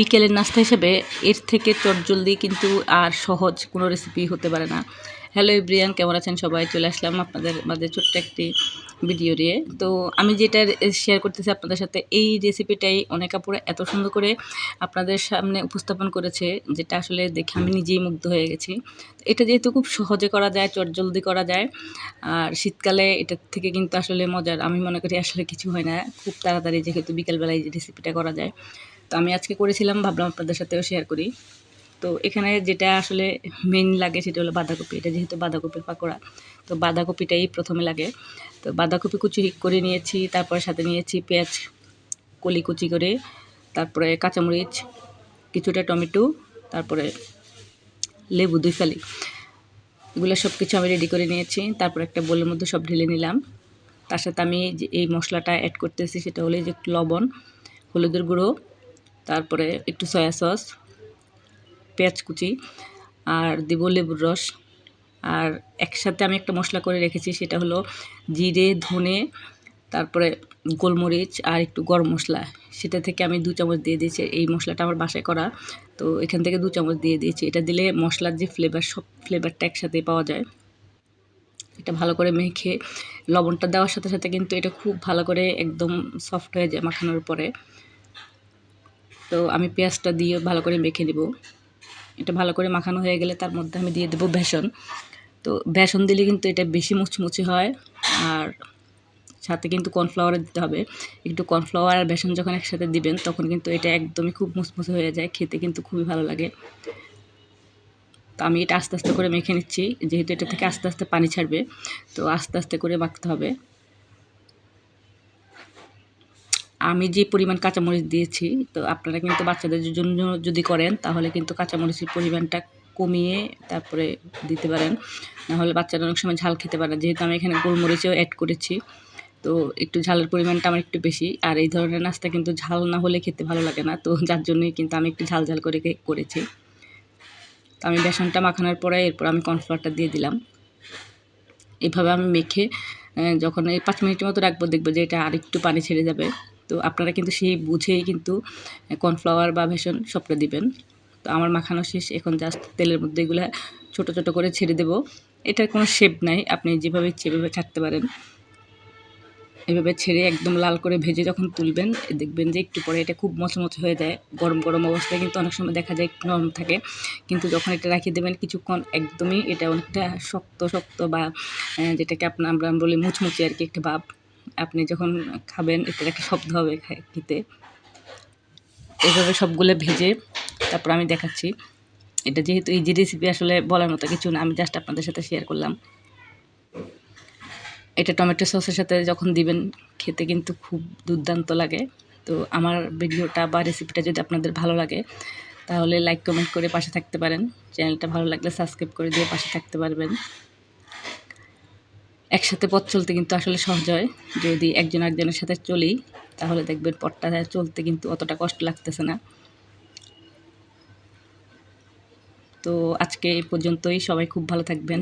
বিকেলের নাস্তা হিসেবে এর থেকে চটজলদি কিন্তু আর সহজ কোনো রেসিপি হতে পারে না। হ্যালো ইব্রিয়ান কেমন আছেন সবাই? চলে আসলাম আপনাদের মাঝে ছোট্ট একটি ভিডিও দিয়ে তো আমি যেটা শেয়ার করতেছি আপনাদের সাথে, এই রেসিপিটাই অনেক আপুরে এত সুন্দর করে আপনাদের সামনে উপস্থাপন করেছে, যেটা আসলে দেখে আমি নিজেই মুগ্ধ হয়ে গেছি। এটা যেহেতু খুব সহজে করা যায়, চটজলদি করা যায়, আর শীতকালে এটার থেকে কিন্তু আসলে মজার, আমি মনে করি আসলে কিছু হয় না। খুব তাড়াতাড়ি যেহেতু বিকেলবেলায় রেসিপিটা করা যায়। তো আমি আজকে করেছিলাম, ভাবলাম আপনাদের সাথেও শেয়ার করি। তো এখানে যেটা আসলে মেন লাগে সেটা হলো বাঁধাকপি। এটা যেহেতু বাঁধাকপির পাকোড়া, তো বাঁধাকপিটাই প্রথমে লাগে। তো বাঁধাকপি কুচি করে নিয়েছি, তারপরে সাথে নিয়েছি পেঁয়াজ, কলি কুচি করে, তারপরে কাঁচামরিচ, কিছুটা টমেটো, তারপরে লেবু দুই ফালি। এগুলো সব কিছু আমি রেডি করে নিয়েছি। তারপর একটা বোলের মধ্যে সব ঢেলে নিলাম। তার সাথে আমি এই মশলাটা অ্যাড করতেছি সেটা হলো যে লবণ, হলুদের গুঁড়ো তারপরে একটু সয়া সস পেঁয়াজ কুচি আর দেবো লেবুর রস। আর একসাথে আমি একটা মশলা করে রেখেছি, সেটা হলো জিরে, ধনে, তারপরে গোলমরিচ আর একটু গরম মশলা। সেটা থেকে আমি দু চামচ দিয়ে দিয়েছি। এই মশলাটা আমার বাসায় করা, তো এখান থেকে দু চামচ দিয়ে দিয়েছি। এটা দিলে মশলার যে ফ্লেভার সব ফ্লেভারটা একসাথে পাওয়া যায়। এটা ভালো করে মেখে লবণটা দেওয়ার সাথে সাথে কিন্তু এটা খুব ভালো করে একদম সফট হয়ে যায় মাখানোর পরে। তো আমি পেঁয়াজটা দিয়ে ভালো করে মেখে নেব। এটা ভালো করে মাখানো হয়ে গেলে তার মধ্যে আমি দিয়ে দেবো বেসন। তো বেসন দিলে কিন্তু এটা বেশি মুচমুচে হয় আর সাথে কিন্তু কর্নফ্লাওয়ার দিতে হবে। একটু কর্নফ্লাওয়ার আর বেসন যখন একসাথে দিবেন, তখন কিন্তু এটা একদমই খুব মুচমুচে হয়ে যায়, খেতে কিন্তু খুবই ভালো লাগে। তো আমি এটা আস্তে আস্তে করে মেখে নিচ্ছি, যেহেতু এটা থেকে আস্তে আস্তে পানি ছাড়বে, তো আস্তে আস্তে করে মাখতে হবে। আমি যে পরিমাণ কাঁচামরিচ দিয়েছি, তো আপনারা কিন্তু বাচ্চাদের জন্য যদি করেন, তাহলে কিন্তু কাঁচামরিচের পরিমাণটা কমিয়ে তারপরে দিতে পারেন। নাহলে বাচ্চারা অনেক সময় ঝাল খেতে পারে যেহেতু আমি এখানে গোলমরিচও অ্যাড করেছি, তো একটু ঝালের পরিমাণটা আমার একটু বেশি। আর এই ধরনের নাস্তা কিন্তু ঝাল না হলে খেতে ভালো লাগে না, তো যার জন্যই কিন্তু আমি একটু ঝাল ঝাল করে করেছি। তো আমি বেসনটা মাখানোর পরে এরপর আমি কর্নফ্লাওয়ারটা দিয়ে দিলাম। এভাবে আমি মেখে যখন এই পাঁচ মিনিটের মতো রাখব, দেখব যে এটা আর একটু পানি ছেড়ে যাবে। তো আপনারা কিন্তু সেই বুঝেই কিন্তু কর্নফ্লাওয়ার বা ভেষণ সবটা দিবেন। তো আমার মাখানো শেষ, এখন জাস্ট তেলের মধ্যে এগুলো ছোটো ছোটো করে ছেড়ে দেব। এটার কোনো শেপ নাই, আপনি যেভাবে এভাবে ছাড়তে পারেন। এভাবে ছেড়ে একদম লাল করে ভেজে যখন তুলবেন, দেখবেন যে একটু পরে এটা খুব মচমচ হয়ে যায়। গরম গরম অবস্থায় কিন্তু অনেক সময় দেখা যায় নরম থাকে। কিন্তু যখন এটা রাখিয়ে দেবেন কিছুক্ষণ, একদমই এটা অনেকটা শক্ত শক্ত বা যেটাকে আপনার আমরা বলি মুচমুচে আর কি একটা ভাব। আপনি যখন খাবেন এটা একটা শব্দ হবে খেতে। এভাবে সবগুলো ভেজে তারপর আমি দেখাচ্ছি। এটা যেহেতু এই যে রেসিপি আসলে বলার মতো কিছু না, আমি জাস্ট আপনাদের সাথে শেয়ার করলাম। এটা টমেটো সসের সাথে যখন দিবেন, খেতে কিন্তু খুব দুর্দান্ত লাগে। তো আমার ভিডিওটা বা রেসিপিটা যদি আপনাদের ভালো লাগে, তাহলে লাইক কমেন্ট করে পাশে থাকতে পারেন। চ্যানেলটা ভালো লাগলে সাবস্ক্রাইব করে দিয়ে পাশে থাকতে পারবেন। একসাথে পথ চলতে কিন্তু আসলে সহজ হয়। যদি একজন একজনের সাথে চলি, তাহলে দেখবেন পথটা চলতে কিন্তু অতটা কষ্ট লাগতেছে না। তো আজকে এই পর্যন্তই। সবাই খুব ভালো থাকবেন।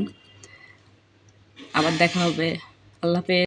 আবার দেখা হবে। আল্লাহ